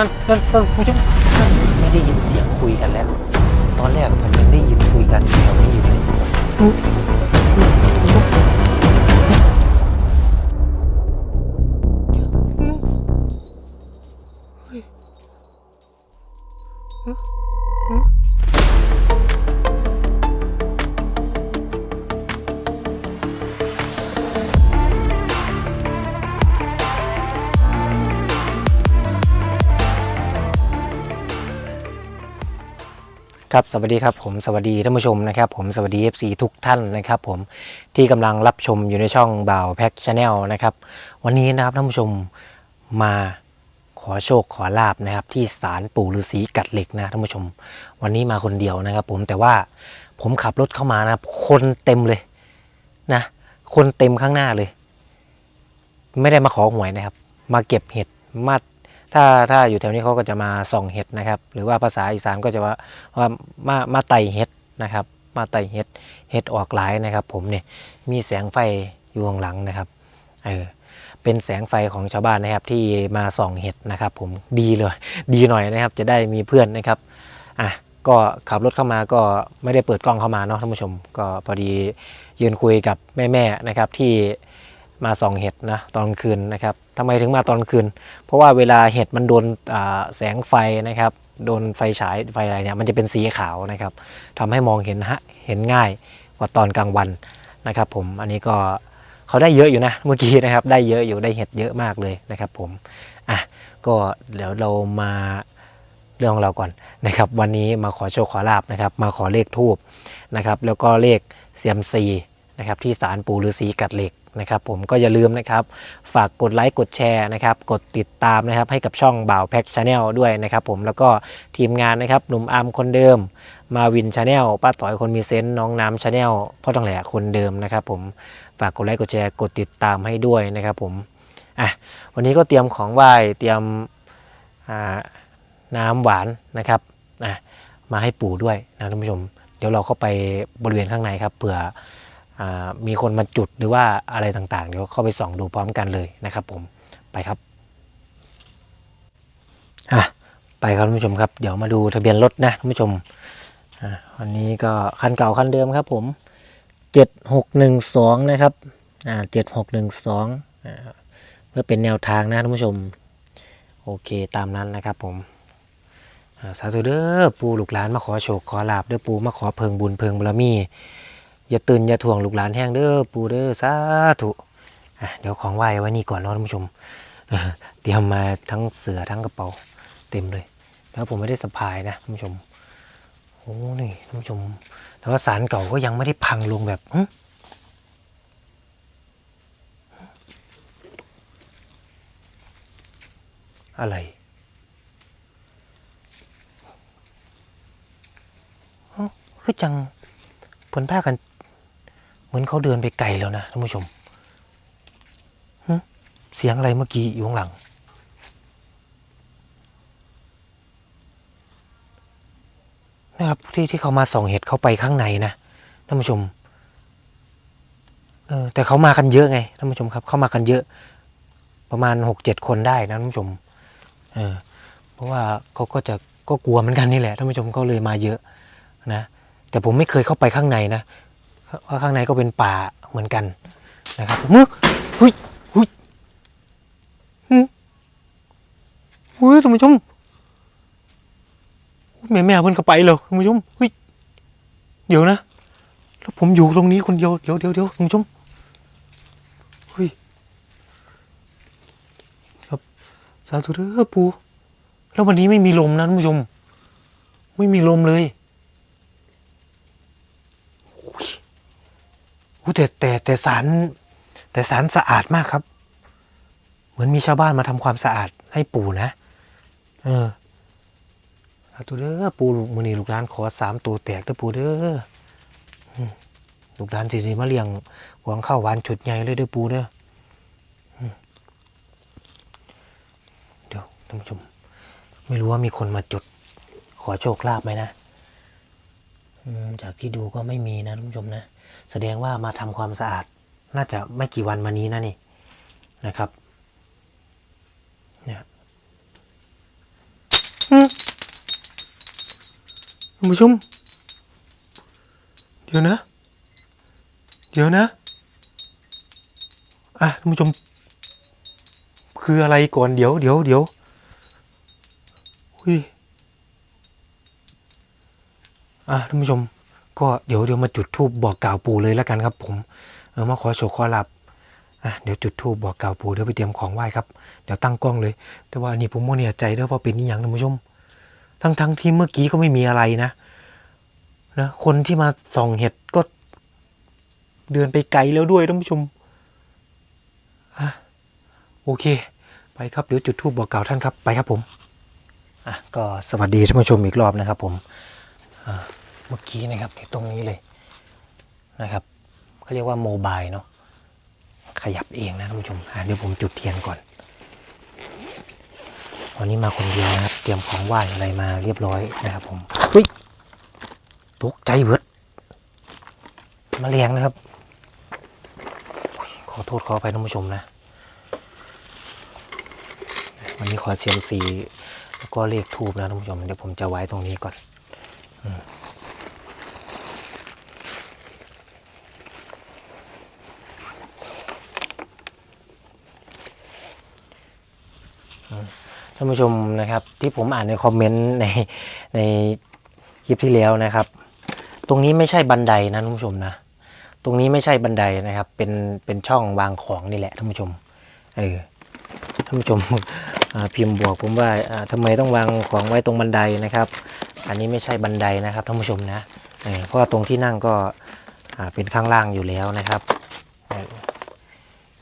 นั่นนั่นนั่นคุณผู้ชมไม่ได้ยินเสียงคุยกันแล้ว ตอนแรกผมยังได้ยินคุยกันแถวนี้อยู่เลย ครับสวัสดีครับผมสวัสดีท่านผู้ชมนะครับผมสวัสดี FC ทุกท่านนะครับผมที่กำลังรับชมอยู่ในช่องบ่าวแพ็กชาแนลนะครับวันนี้นะครับท่านผู้ชมมาขอโชคขอลาบนะครับ ที่ศาลปู่ฤาษีกัดเหล็กนะท่านผู้ชม วันนี้มาคนเดียวนะครับ ผมแต่ว่าผมขับรถเข้ามานะคนเต็มเลยนะคนเต็มข้างหน้าเลย ไม่ได้มาขอหวยนะครับ มาเก็บเห็ดมา ถ้าถ้าอยู่แถวนี้เขาก็จะมาส่องเห็ดนะครับ หรือว่าภาษาอีสานก็จะว่าว่ามามาไต่เห็ดนะครับ มาไต่เห็ดเห็ดออกหลายนะครับ ผมเนี่ยมีแสงไฟอยู่ข้างหลังนะครับเออเป็นแสงไฟของชาวบ้านนะครับ ที่มาส่องเห็ดนะครับ ผมดีเลย ดีหน่อยนะครับ จะได้มีเพื่อนนะครับอะก็ขับรถเข้ามาก็ไม่ได้เปิดกล้องเข้ามาเนาะท่านผู้ชม ก็พอดียืนคุยกับแม่ๆนะครับที่มาส่องเห็ดนะตอนคืนนะครับ ทำไมถึงมาตอนคืน เพราะว่าเวลาเห็ดมันโดนแสงไฟนะครับ โดนไฟฉายไฟอะไรเนี่ยมันจะเป็นสีขาวนะครับทำให้มองเห็นฮะเห็นง่ายกว่าตอนกลางวันนะครับ ผมอันนี้ก็เขาได้เยอะอยู่นะเมื่อกี้นะครับ ได้เยอะอยู่ได้เห็ดเยอะมากเลยนะครับ ผมอะก็เดี๋ยวเรามาเรื่องของเราก่อนนะครับ วันนี้มาขอโชคขอลาบนะครับ มาขอเลขทูบนะครับ แล้วก็เลขเซียมซีนะครับที่ศาลปู่ฤาษีกัดเหล็ก นะครับผมก็อย่าลืมนะครับ ฝากกดไลค์กดแชร์นะครับ กดติดตามนะครับให้กับช่องบ่าวแพ็กชาแนลด้วยนะครับผมแล้วก็ทีมงานนะครับหนุ่มอาร์มคนเดิม มาวินชาแนลป้าต่อยคนมีเซนต์น้องน้ำชาแนลพ่อต้องแหล่คนเดิมนะครับผมฝากกดไลค์กดแชร์กดติดตามให้ด้วยนะครับผมอะวันนี้ก็เตรียมของไหว้เตรียมน้ำหวานนะครับอะมาให้ปู่ด้วยนะท่านผู้ชม เดี๋ยวเราเข้าไปบริเวณข้างในครับเผื่อ มีคนมาจุดหรือว่าอะไรต่างๆ เดี๋ยวเข้าไปส่องดูพร้อมกันเลยนะครับ ผมไปครับอะไปครับท่านผู้ชมครับเดี๋ยวมาดูทะเบียนรถนะท่านผู้ชมวันนี้ก็คันเก่าคันเดิมครับผมเจ็ดหกหนึ่งสองนะครับอ่าเจ็ดหกหนึ่งสองเพื่อเป็นแนวทางนะท่านผู้ชม โอเคตามนั้นนะครับผมสาธุเด้อปูลูกหลานมาขอโชคขอลาบเด้อปูมาขอเพิงบุญเพิงบารมี อย่าตื่นอย่าถ่วงลูกหลานแห้งเด้อปูเด้อสาธุอะเดี๋ยวของไหว้ไว้นี่ก่อนเนาะท่านผู้ชมเตรียมมาทั้งเสือทั้งกระเป๋าเต็มเลย แล้วผมไม่ได้สะพายนะท่านผู้ชมโอ้นี่ท่านผู้ชม แต่ว่าสารเก่าก็ยังไม่ได้พังลงแบบอะไรคือจังเพิ่นพากัน เหมือนเขาเดินไปไกลแล้วนะท่านผู้ชมเสียงอะไรเมื่อกี้อยู่ข้างหลัง นะครับที่ที่เขามาส่องเห็ดเขาไปข้างในนะท่านผู้ชมเออแต่เขามากันเยอะไงท่านผู้ชมครับ เขามากันเยอะ ประมาณหกเจ็ดคนได้นะท่านผู้ชมเออเพราะว่าเขาก็จะก็กลัวเหมือนกันนี่แหละท่านผู้ชมก็เลยมาเยอะนะแต่ผมไม่เคยเข้าไปข้างในนะ เพราข้างในก็เป็นป่าเหมือนกันนะครับมึกหุยหุยหึหุยท่านผู้ชมแม่แม่เพิ่นก็ไปแล้วท่านผู้ชมหุยเดี๋ยวนะ แล้วผมอยู่ตรงนี้คนเดียวเดี๋ยวเดี๋ยวเดี๋ยวท่านผู้ชมเฮ้ยครับสาธุเด้อปูแล้ววันนี้ไม่มีลมนะท่านผู้ชม ไม่มีลมเลย อ้แต่แต่แต่สารแต่สารสะอาดมากครับ เหมือนมีชาวบ้านมาทำความสะอาดให้ปู่นะ เออสาธุเด้อปู่มือนีลูกหลานขอสามตัวแตกเด้อปู่เด้อลูกหลานสิริมาเลี้ยงหวงข้าวหวานชุดใหญ่เลยเด้อปู่เด้อเดี๋ยวท่านผู้ชม ไม่รู้ว่ามีคนมาจุด ขอโชคลาภไหมนะจากที่ดูก็ไม่มีนะท่านผู้ชมนะ แสดงว่ามาทำความสะอาด น่าจะไม่กี่วันมานี้นะนี่นะครับเนี่ยอืมท่านผู้ชมเดี๋ยวนะ เดี๋ยวนะอะท่านผู้ชม คืออะไรก่อนเดี๋ยวเดี๋ยวเดี๋ยวอุ้ยอะท่านผู้ชม ก็เดี๋ยวเดี๋ยวมาจุดธูปบอกกล่าวปู่เลยแล้วกันครับ ผมเออมาขอโชว์ขอรับอะเดี๋ยวจุดธูปบอกกล่าวปู่เดี๋ยวไปเตรียมของไหว้ครับเดี๋ยวตั้งกล้องเลย แต่ว่านี่ผมโมเนี่ยใจเด้อว่าเป็นอหย่างท่านผู้ชม ทั้งทั้งที่เมื่อกี้ก็ไม่มีอะไรนะนะคนที่มาส่องเห็ดก็ เดินไปไกลแล้วด้วยท่านผู้ชมอะโอเค ไปครับเดี๋ยวจุดธูปบอกกล่าวท่านครับไปครับผมอะก็สวัสดีท่านผู้ชมอีกรอบนะครับ ผมอ่า เมื่อกี้นะครับที่ตรงนี้เลยนะครับเขาเรียกว่าโมบายเนาะขยับเองนะท่านผู้ชมเดี๋ยวผมจุดเทียนก่อน วันนี้มาคนเดียวนะครับ เตรียมของไหว้อะไรมาเรียบร้อยนะครับผมเฮ้ยตกใจเบิดมาแรงนะครับ ขอโทษขออภัยท่านผู้ชมนะ วันนี้ขอเสียงสีแล้วก็เลขทูบนะท่านผู้ชม เดี๋ยวผมจะไว้ตรงนี้ก่อนอืมอืมท่านผู้ชมนะครับที่ผมอ่านในคอมเมนต์ในในคลิปที่แล้วนะครับ ตรงนี้ไม่ใช่บันไดนะท่านผู้ชมนะ ตรงนี้ไม่ใช่บันไดนะครับ เป็นเป็นช่องวางของนี่แหละท่านผู้ชมเออท่านผู้ชมพิมพ์บอกผมว่าอ่าทำไมต้องวางของไว้ตรงบันไดนะครับ อันนี้ไม่ใช่บันไดนะครับท่านผู้ชมนะเเพราะตรงที่นั่งก็เป็นข้างล่างอยู่แล้วนะครับ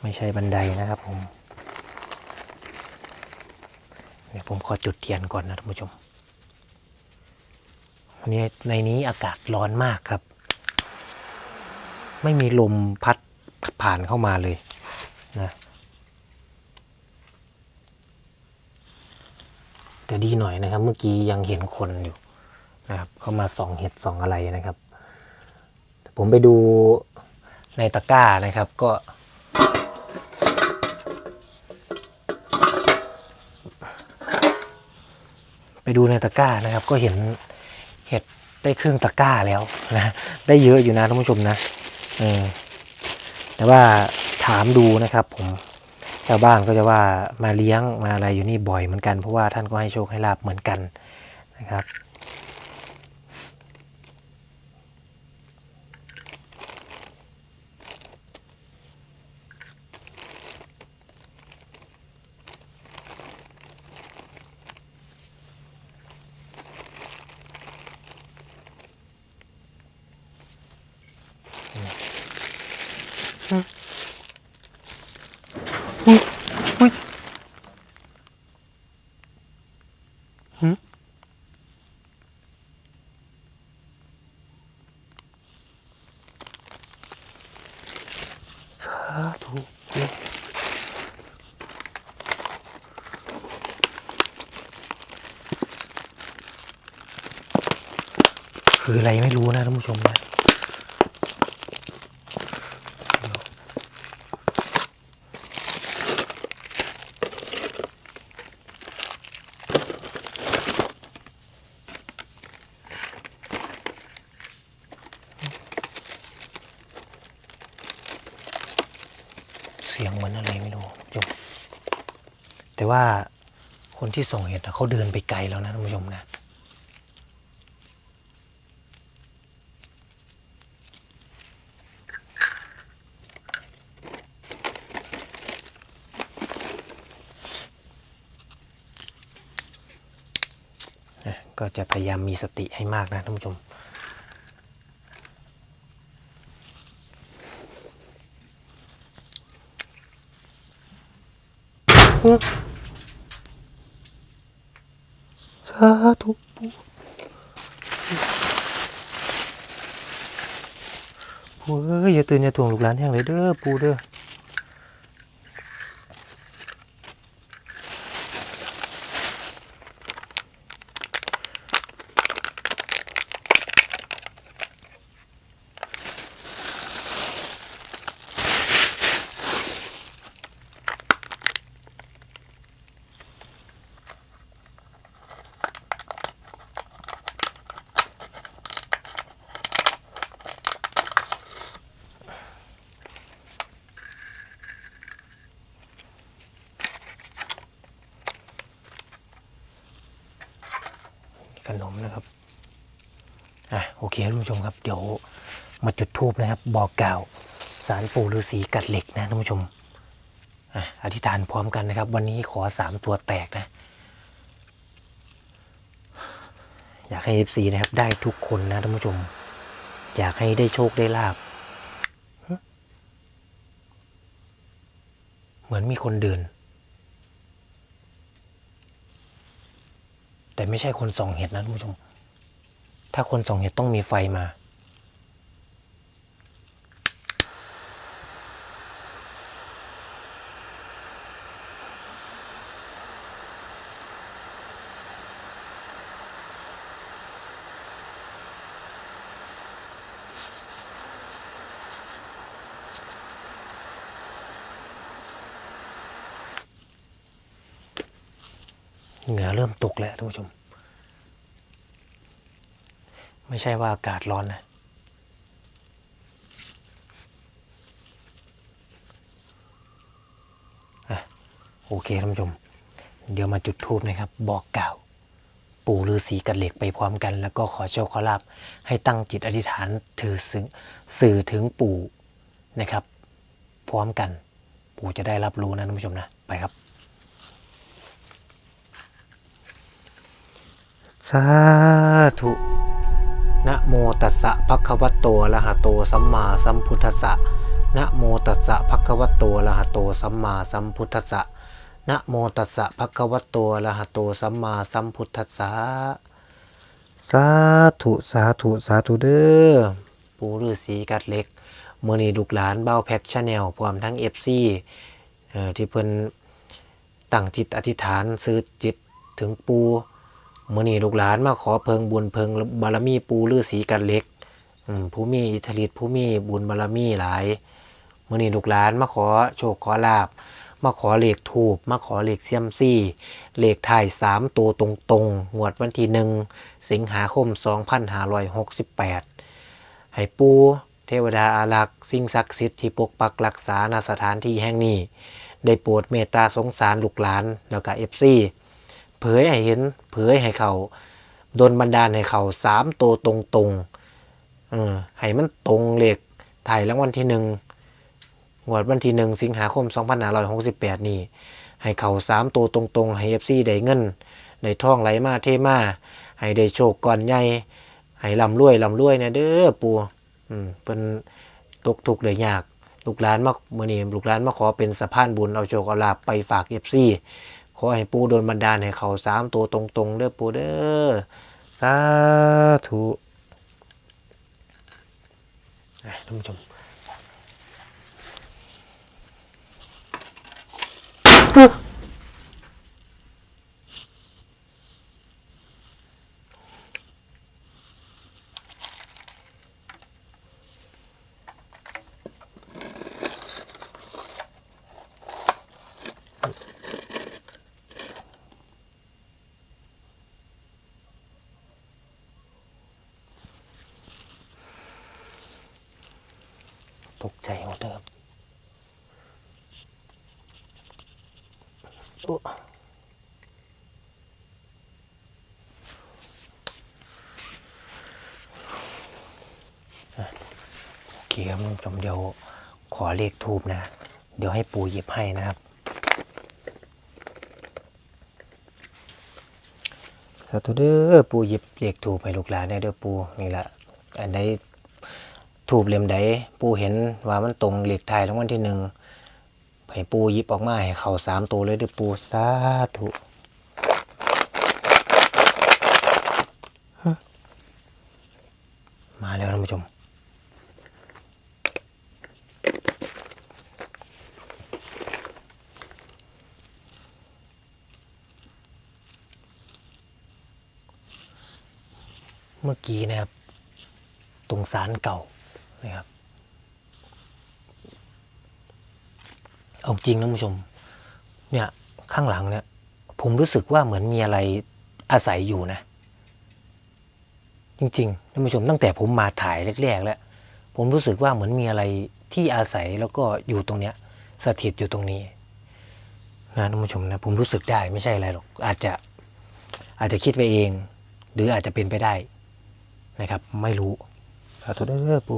ไม่ใช่บันไดนะครับผมเดี๋ยวผมขอจุดเทียนก่อนนะท่านผู้ชมวันนี้ในนี้อากาศร้อนมากครับ ไม่มีลมพัดผ่านเข้ามาเลยนะแต่ดีหน่อยนะครับ เมื่อกี้ยังเห็นคนอยู่นะครับเขามาส่องเห็ดส่องอะไรนะครับ ผมไปดูในตะกร้านะครับก็ ดูในตะกร้านะครับ ก็เห็นเห็ดได้ครึ่งตะกร้าแล้วนะ ได้เยอะอยู่นะท่านผู้ชมนะเออแต่ว่าถามดูนะครับ ผมชาวบ้านก็จะว่ามาเลี้ยงมาอะไรอยู่นี่บ่อยเหมือนกันเพราะว่าท่านก็ให้โชคให้ลาบเหมือนกันนะครับ คืออะไรไม่รู้นะท่านผู้ชมนะเสียงเหมือนอะไรไม่รู้ท่านผู้ชมแต่ว่าคนที่ส่งเห็ดเขาเดินไปไกลแล้วนะท่านผู้ชมนะ จะพยายามมีสติให้มากนะท่านผู้ชมสาธุปูปูเอ้ยอย่าตื่นอย่าถ่วงลูกหลานแห้งเลยเด้อปูเด้อ คท่านผู้ชมครับ เดี๋ยวมาจุดทูบนะครับ บอกกล่าวสารปู่ฤาษีกัดเหล็กนะท่านผู้ชมอธิษฐานพร้อมกันนะครับ วันนี้ขอสามตัวแตกนะ อยากให้ FC นะครับ ได้ทุกคนนะท่านผู้ชม อยากให้ได้โชคได้ลาบเหมือนมีคนเดิน แต่ไม่ใช่คนส่องเห็ดนะท่านผู้ชม ถ้าคนส่องเห็ดต้องมีไฟมา เหงื่อเริ่มตกแล้วท่านผู้ชม ไม่ใช่ว่าอากาศร้อนนะ โอเคท่านผู้ชม เดี๋ยวมาจุดทูบนะครับ บอกกล่าว ปู่ฤาษีกับเหล็กไปพร้อมกัน แล้วก็ขอโชคขอลาบให้ตั้งจิตอธิษฐานถือสื่อสื่อถึงปู่นะครับ พร้อมกัน ปู่จะได้รับรู้นะท่านผู้ชมนะ ไปครับสาธุ นะโมตัสสะภะคะวะโตอะระหะโตสัมมาสัมพุทธัสสะนะโมตัสสะภะคะวะโตอะระหะโตสัมมาสัมพุทธัสสะนะโมตัสสะภะคะวะโตอะระหะโตสัมมาสัมพุทธัสสะสาธุสาธุสาธุเด้อปู่ฤาษีกัดเล็กเมื้อนี้ลูกหลานเบ้าแพ็กชาแนลพร้อมทั้ง FC เอ่อที่เพิ่นตั้งจิตอธิษฐานซื้อจิตถึงปู่ มื่อนี้ลูกหลานมาขอเพิงบุญเพิงบารมีปูฤาษีกันเล็กผู้มีอิทธิฤทธิ์ผู้มีบุญบารมีหลายมื่อนี้ลูกหลานมาขอโชคขอลาบ มาขอเหลขถูกมาขอเหลขเซียมซี่เหลขถ่ายสามตัวตรงๆงวดวันที่หนึ่งสิงหาคม 2568 ให้ปูเทวดาอารักษ์สิ่งศักดิ์สิทธิ์ที่ปกปักรักษาณสถานที่แห่งนี้ ได้โปรดเมตตาสงสารลูกหลานแล้วก็เอฟซี เผยให้เห็น เผยให้เขาโดนบันดาลให้เขาสามตัวตรงตรงเออให้มันตรงเหลขถ่ายรางวัลที่หนึ่งงวดวันที่หนึ่งสิงหาคม 2568 นี่ให้เขาสามตัวตรงตรงๆให้เอฟซีได้เงินได้ท่องไหลมาเทมาให้ได้โชคก่อนใหญ่ให้ลำรวยลำรวยเนี่ยเด้อปูอืมเป็นตกทุกข์ได้ยาก ลูกหลานมาเมื่อนี้ลูกหลานมาขอเป็นสะพานบุญเอาโชคเอาลาบไปฝากเอฟซี ขอให้ปูโดนบันดาลให้เขาสามตัวตรงๆเด้อปูเด้อสาธุท่านผู้ชมอกใจหมดเลยครับ โอ้อะโอเคครับผู้ชมเดี๋ยวขอเลขทูบนะ เดี๋ยวให้ปูหยิบให้นะครับสาธุเด้อปูหยิบเลขถูกไปลูกหลานได้เด้อปูนี่แหละอันใดถูกเล่มใดปูเห็นว่ามันตรงเลขไทยรางวัลที่หนึ่ง ให้ปูยิบออกมาให้เขาสามตัวเลยเด้อปูสาธุมาแล้วท่านผู้ชม เมื่อกี้นะครับ ตรงสารเก่านะครับ เอาจริงนะผู้ชม เนี่ยข้างหลังเนี่ย ผมรู้สึกว่าเหมือนมีอะไรอาศัยอยู่นะ จริงๆท่านผู้ชมตั้งแต่ผมมาถ่ายแรกๆ แล้ว ผมรู้สึกว่าเหมือนมีอะไรที่อาศัยแล้วก็อยู่ตรงเนี้ยสถิตอยู่ตรงนี้นะท่านผู้ชมนะผมรู้สึกได้ไม่ใช่อะไรหรอกอาจจะอาจจะคิดไปเอง หรืออาจจะเป็นไปได้นะครับ ไม่รู้สาธุเด้อปู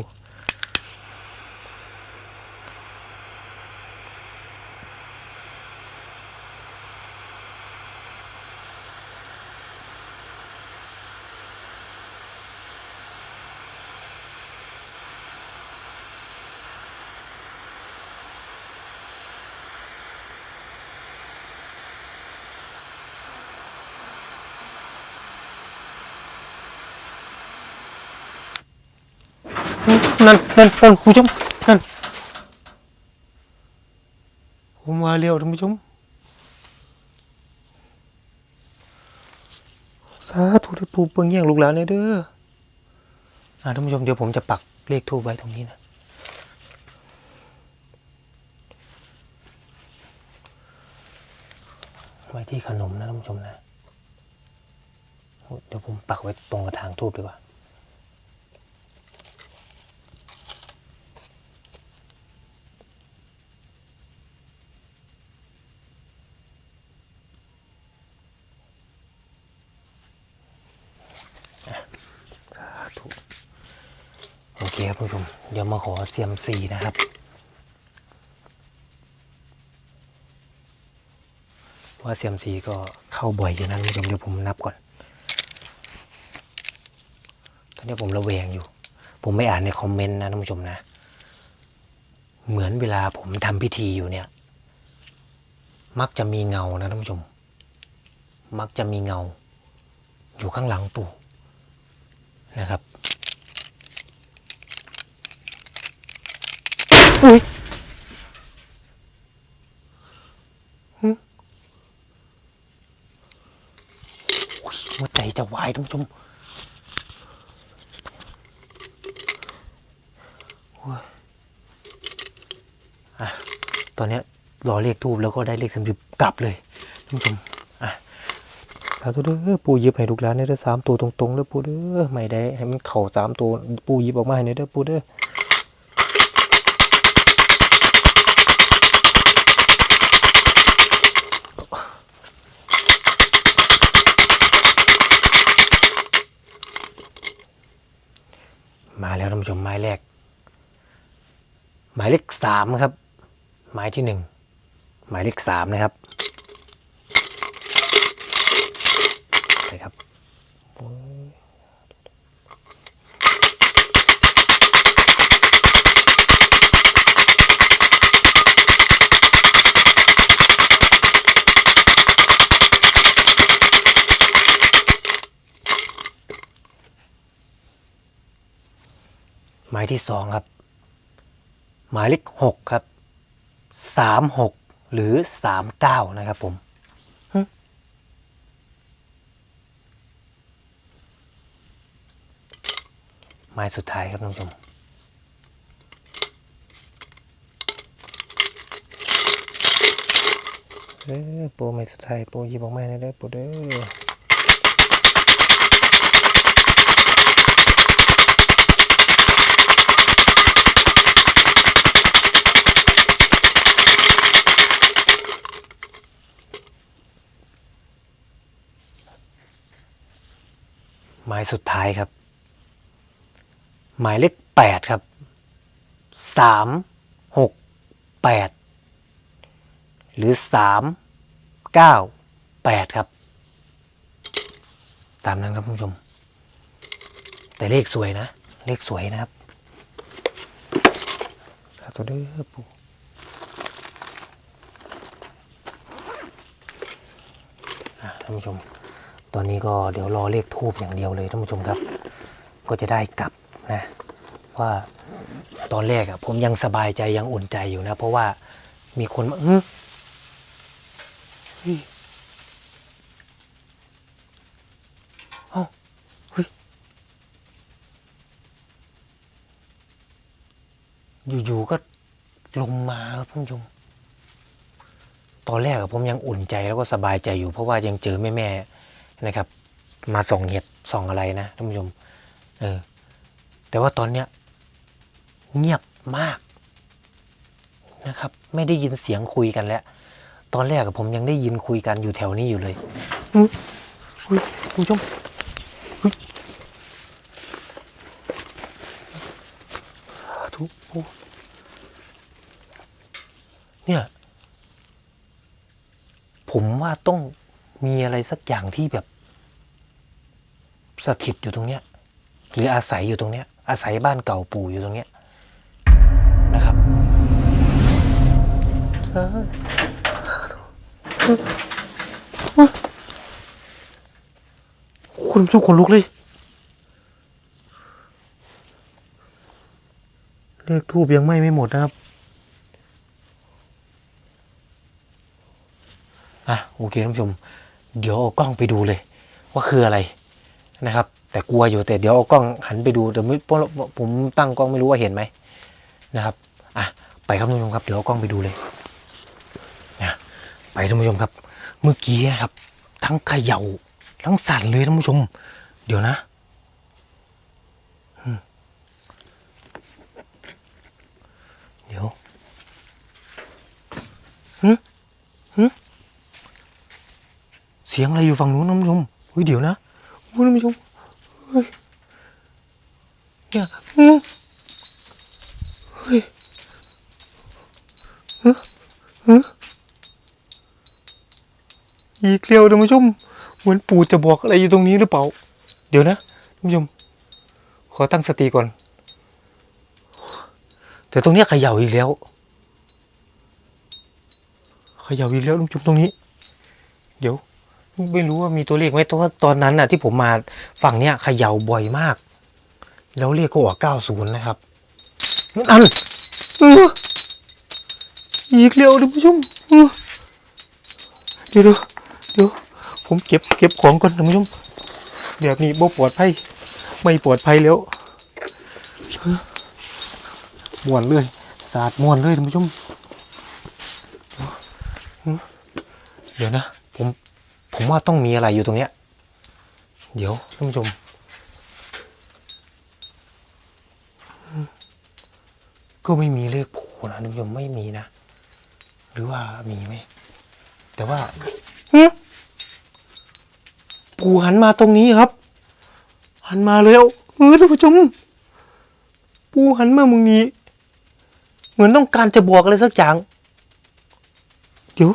นั่นนั่นนั่นคุณผู้ชมนั่นผมมาเร็วท่านผู้ชมสาธุที่ปูเปิงแย่งลูกหลานเนี่ยเด้ออ่าท่านผู้ชมเดี๋ยวผมจะปักเลขทูบไว้ตรงนี้นะไว้ที่ขนมนะท่านผู้ชมนะ เดี๋ยวผมปักไว้ตรงกระถางทูบดีกว่า สาธุโอเคครับผู้ชม เดี๋ยวมาขอเซียมซีนะครับ ว่าเซียมซีก็เข้าบ่อยอยู่นะผู้ชมเดี๋ยวผมนับก่อน ตอนนี้ผมระแวงอยู่ ผมไม่อ่านในคอมเมนต์นะท่านผู้ชมนะ เหมือนเวลาผมทำพิธีอยู่เนี่ย มักจะมีเงานะท่านผู้ชม มักจะมีเงา อยู่ข้างหลังปู่นะครับ อุ้ยหัวใจจะวายท่านผู้ชมโอ้ยอะตอนเนี้ยรอเลขทูบแล้วก็ได้เลขสามสิบกลับเลยท่านผู้ชมอะสาธุเด้อปูยิบให้ลูกหลานเนี่ยเด้อสามตัวตรงๆเด้อปูเด้อไม่ได้ให้มันเข่าสามตัวปูยิบออกมาให้เนี่ยเด้อปูเด้อ มาแล้วท่านผู้ชมไม้แรก หมายเลขสามครับหมายที่หนึ่งหมายเลขสามนะครับเลยครับ หมายที่สองครับ หมายเลขหกครับสามหกหรือสามเก้านะครับผมไม้สุดท้ายครับท่านผู้ชมเออโปรไม้สุดท้ายโปรยิบออกมาได้เด้อโปรเด้อ ไม้สุดท้ายครับ หมายเลขแปดครับสามหกแปดหรือสามเก้าแปดครับ ตามนั้นครับคุณผู้ชม แต่เลขสวยนะ เลขสวยนะครับสาธุเด้อปู่อะท่านผู้ชม ตอนนี้ก็เดี๋ยวรอเลขทูบอย่างเดียวเลยท่านผู้ชมครับ ก็จะได้กลับนะว่าตอนแรกอะผมยังสบายใจยังอุ่นใจอยู่นะ เพราะว่ามีคนมาเออเอ้าเฮ้ยอยู่ๆก็ลงมาครับท่านผู้ชมตอนแรกอะผมยังอุ่นใจแล้วก็สบายใจอยู่ เพราะว่ายังเจอแม่ๆ นะครับ มาส่องเห็ดส่องอะไรนะท่านผู้ชมเออแต่ว่าตอนเนี้ยเงียบมากนะครับ ไม่ได้ยินเสียงคุยกันแล้ว ตอนแรกกับผมยังได้ยินคุยกันอยู่แถวนี้อยู่เลยคุณผู้ชมทุกเนี่ย ผมว่าต้อง มีอะไรสักอย่างที่แบบสถิตอยู่ตรงเนี้ย หรืออาศัยอยู่ตรงเนี้ย อาศัยบ้านเก่าปู่อยู่ตรงเนี้ยนะครับคุณผู้ชมขนลุกเลย เลขทูบยังไม่ไม่หมดนะครับ อะ โอเคท่านผู้ชม เดี๋ยวเอากล้องไปดูเลย ว่าคืออะไรนะครับ แต่กลัวอยู่แต่เดี๋ยวเอากล้องหันไปดูแต่ไม่ผมตั้งกล้องไม่รู้ว่าเห็นไหมนะครับอะไปครับท่านผู้ชมครับ เดี๋ยวเอากล้องไปดูเลยนะไปท่านผู้ชมครับ เมื่อกี้นะครับ ทั้งเขย่าทั้งสั่นเลยท่านผู้ชม เดี๋ยวนะเดี๋ยวฮึฮึ สียงอะไรอยู่ฝั่งนู้นนผู้ชมเฮ้ยเดี๋ยวนะโอ้ยนผู้ชมเฮ้ยเนี่ยฮึเฮ้ยฮึฮึอีกลียวท่านผู้ชมเหมือนปู่จะบอกอะไรอยู่ตรงนี้หรือเปล่า เดี๋ยวนะท่านผู้ชม ขอตั้งสติก่อน แต่ตรงนี้เขย่าอีกแล้วเขย่าอีกแล้วลุงจุ๊บตรงนี้ เดี๋ยว ไม่รู้ว่ามีตัวเลขไหมเพราะว่าตอนนั้นน่ะที่ผมมาฝั่งเนี้ยเขย่าบ่อยมาก แล้วเลขก็ออก90นะครับนั่นอออีกแล้วท่านผู้ชมเดี๋ยวเดี๋ยวเดี๋ยวผมเก็บเก็บของก่อนท่านผู้ชมแบบนี้บ่ปลอดภัยไม่ปลอดภัยแล้วม่วนเลยสาดม่วนเลยท่านผู้ชม เดี๋ยวนะ ผม ผมว่าต้องมีอะไรอยู่ตรงเนี้ย เดี๋ยวท่านผู้ชม ก็ไม่มีเลขผูนะท่านผู้ชมไม่มีนะ หรือว่ามีไหม แต่ว่าปู่หันมาตรงนี้ครับ หันมาแล้วเออท่านผู้ชม ปู่หันมามุงนี้ เหมือนต้องการจะบอกอะไรสักอย่าง เดี๋ยว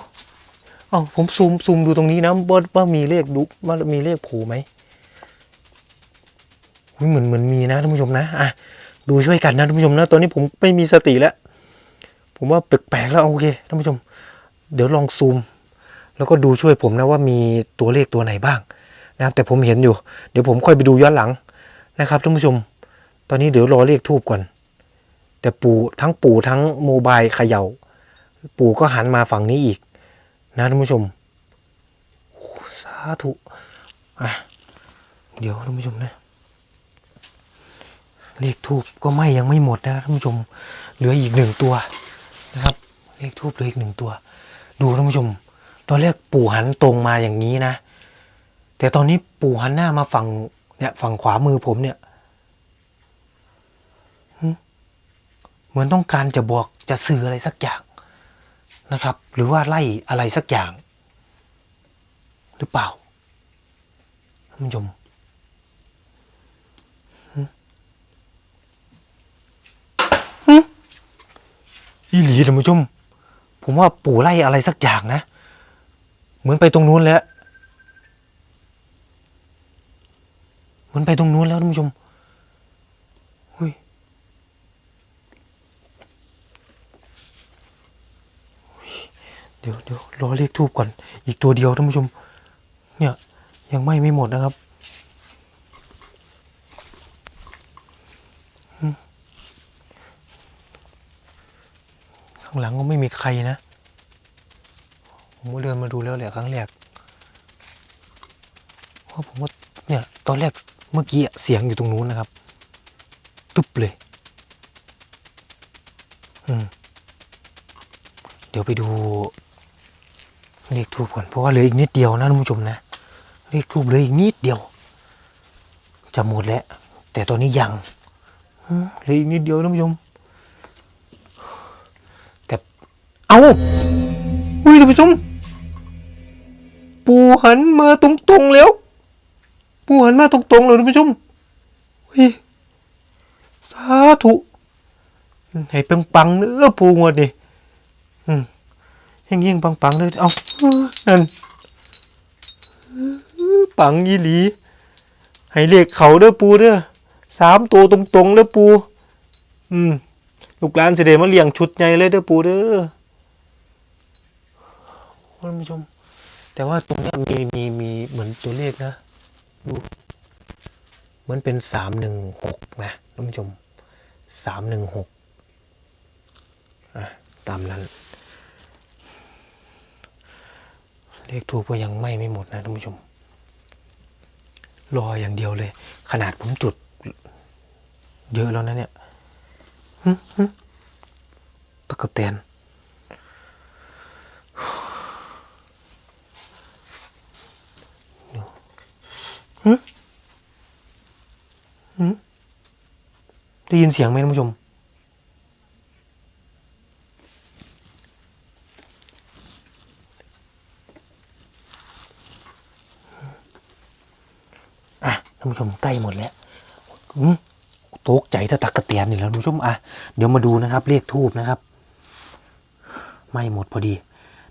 เอาผมซูมซูมดูตรงนี้นะว่าว่ามีเลขดูว่ามีเลขผูไหมเหมือนเหมือนมีนะท่านผู้ชมนะอะดูช่วยกันนะท่านผู้ชมนะตอนนี้ผมไม่มีสติแล้ว ผมว่าแปลกๆแล้วโอเคท่านผู้ชม เดี๋ยวลองซูม แล้วก็ดูช่วยผมนะว่ามีตัวเลขตัวไหนบ้างนะครับ แต่ผมเห็นอยู่ เดี๋ยวผมค่อยไปดูย้อนหลังนะครับท่านผู้ชม ตอนนี้เดี๋ยวรอเลขทูบก่อน แต่ปู่ทั้งปู่ทั้งโมบายเขย่า ปู่ก็หันมาฝั่งนี้อีก นะท่านผู้ชมสาธุอะเดี๋ยวท่านผู้ชมนะ เลขทูบก็ไม่ยังไม่หมดนะท่านผู้ชม เหลืออีกหนึ่งตัวนะครับ เลขทูบเหลืออีกหนึ่งตัว ดูท่านผู้ชม ตอนแรกปู่หันตรงมาอย่างนี้นะ แต่ตอนนี้ปู่หันหน้ามาฝั่งเนี่ยฝั่งขวามือผมเนี่ยเหมือนต้องการจะบอกจะสื่ออะไรสักอย่าง นะครับ หรือว่าไล่อะไรสักอย่าง หรือเปล่าท่านผู้ชมอีหลีท่านผู้ชม ผมว่าปู่ไล่อะไรสักอย่างนะ เหมือนไปตรงนู้นแล้ว เหมือนไปตรงนู้นแล้วท่านผู้ชมเฮ้ยเดี๋ยวเดี๋ยวรอเลขทูบก่อน อีกตัวเดียวท่านผู้ชม เนี่ย ยังไม่ไม่หมดนะครับข้างหลังก็ไม่มีใครนะผมก็เดินมาดูแล้วแหละครั้งแรกเพราะผมว่าเนี่ย ตอนแรกเมื่อกี้เสียงอยู่ตรงนู้นนะครับ ตุบเลย อืมเดี๋ยวไปดู เลขทูบก่อนเพราะว่าเหลืออีกนิดเดียวนะท่านผู้ชมนะเลขทูบเหลืออีกนิดเดียว จะหมดแล้ว แต่ตอนนี้ยังเหลืออีกนิดเดียวท่านผู้ชมแต่เอาอุ้ยท่านผู้ชมปูหันมาตรงๆแล้วปูหันมาตรงๆเลยท่านผู้ชมเฮ้ยสาธุให้ปังปังๆเนื้อปูงวดนี่อืม เฮงเฮงปังปังเลย เอานั่นปังยี่หลี ให้เรียกเขาเด้อปูเด้อสามตัวตรงๆเด้อปู อืม ลูกหลานเสด็จมาเลี้ยงชุดใหญ่เลยเด้อปูเด้อท่านผู้ชม แต่ว่าตรงนี้มีมีมีเหมือนตัวเลขนะ ดู เหมือนเป็นสามหนึ่งหกนะท่านผู้ชมสามหนึ่งหกอะตามนั้น เลขทูปก็ยังไหม่ไม่หมดนะท่านผู้ชม รออย่างเดียวเลย ขนาดผมจุด เยอะแล้วนะเนี่ยหึหึตะกะแตนหึหึได้ยินเสียงไหมท่านผู้ชมานผู้ชมใกล้หมดแล้วตกใจถ้าตักกะเตียนนี่แล้วท่านผู้ชมอะเดี๋ยวมาดูนะครับ เลขทูบนะครับ ไม่หมดพอดี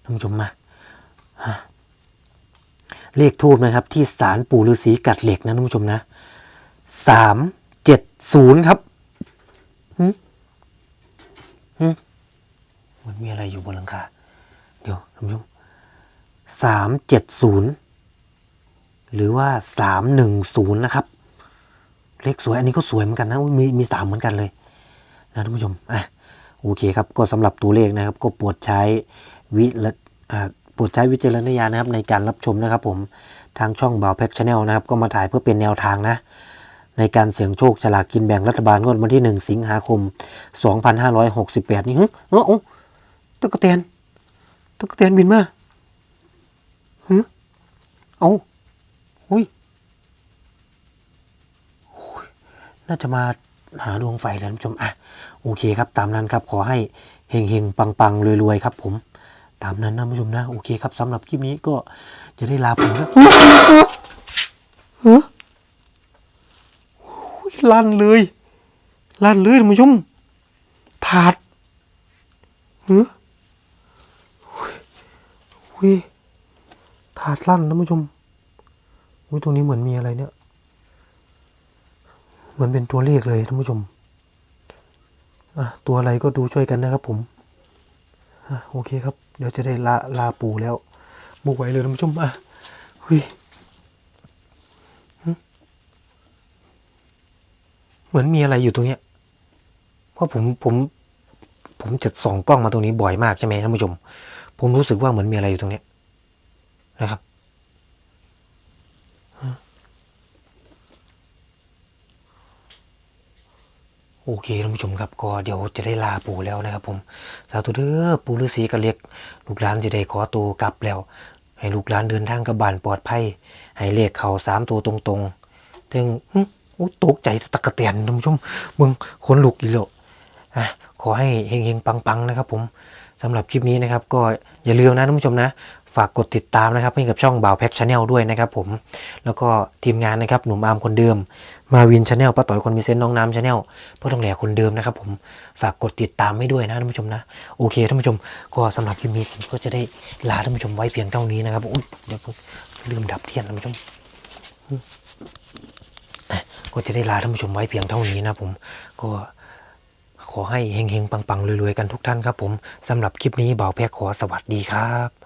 ท่านผู้ชมมาฮะเลขทูบนะครับ ที่ศาลปู่ฤาษีกัดเหล็กนะท่านผู้ชมนะสามเจ็ดศูนย์ครับหืมหืมมันมีอะไรอยู่บนหลังคา เดี๋ยวท่านผู้ชมสามเจ็ดศูนย์ หรือว่าสามหนึ่งศูนย์นะครับ เลขสวยอันนี้ก็สวยเหมือนกันนะมีมีสามเหมือนกันเลยนะท่านผู้ชมอะโอเคครับก็สำหรับตัวเลขนะครับ ก็โปรดใช้วิละอ่าโปรดใช้วิจารณญาณนะครับในการรับชมนะครับ ผมทางช่องบ่าวแพ็กชาแนลนะครับ ก็มาถ่ายเพื่อเป็นแนวทางนะ ในการเสี่ยงโชคฉลากกินแบ่งรัฐบาลงวดวันที่ 1 สิงหาคม 2568 นี่ฮึเออโอ้ตะกะเตียนตะกะเตียนบินมาฮึเอา อุ้ยน่าจะมาหาดวงไฟแล้วท่านผู้ชมอะโอเคครับตามนั้นครับขอให้เฮงเฮงปังปังๆรวยๆครับผมตามนั้นนะท่านผู้ชมนะโอเคครับสำหรับคลิปนี้ก็จะได้ลาผมแล้วเฮ้ยลั่นเลยลั่นเลยท่านผู้ชมถาดเฮ้ยอุ้ยถาดลั่นท่านผู้ชม อุ้ยตรงนี้เหมือนมีอะไรเนี่ย เหมือนเป็นตัวเลขเลยท่านผู้ชมอะตัวอะไรก็ดูช่วยกันนะครับผมอะโอเคครับ เดี๋ยวจะได้ลาลาปูแล้วบุกไหวเลยท่านผู้ชมอะเฮ้ยเหมือนมีอะไรอยู่ตรงเนี้ยเพราะผมผม ผมจะส่องกล้องมาตรงนี้บ่อยมากใช่ไหมท่านผู้ชม ผมรู้สึกว่าเหมือนมีอะไรอยู่ตรงเนี้ยนะครับ โอเคท่านผู้ชมครับก็เดี๋ยวจะได้ลาปู่แล้วนะครับ ผม สาธุเด้อปู่ฤาษีกระเล็ก ลูกหลานจะได้ขอตัวกลับแล้ว ให้ลูกหลานเดินทางกับบ้านปลอดภัย ให้เลขเขาสามตัวตรงๆถึงหึโอ้ตกใจตะกะเตียนท่านผู้ชมมึงขนลุกอีกแล้วอะขอให้เฮงๆปังๆนะครับ ผมสำหรับคลิปนี้นะครับ ก็อย่าลืมนะท่านผู้ชมนะฝากกดติดตามนะครับให้กับช่องบ่าวแพ็กชาแนลด้วยนะครับผมแล้วก็ทีมงานนะครับหนุ่มอาร์มคนเดิม มาวินชาแนลป้าต่อยคนมีเซนน้องน้ำชาแนลพ่อทองแหล่คนเดิมนะครับผมฝากกดติดตามให้ด้วยนะท่านผู้ชมนะ โอเคท่านผู้ชม ก็สำหรับคลิปนี้ผมก็จะได้ลาท่านผู้ชมไว้เพียงเท่านี้นะครับอุ้ยเดี๋ยวผมลืมดับเทียนท่านผู้ชมก็จะได้ลาท่านผู้ชมไว้เพียงเท่านี้นะผมก็ขอให้เฮงๆ ปังๆรวยๆ กันทุกท่านครับผมสำหรับคลิปนี้บ่าวแพรขอสวัสดีครับ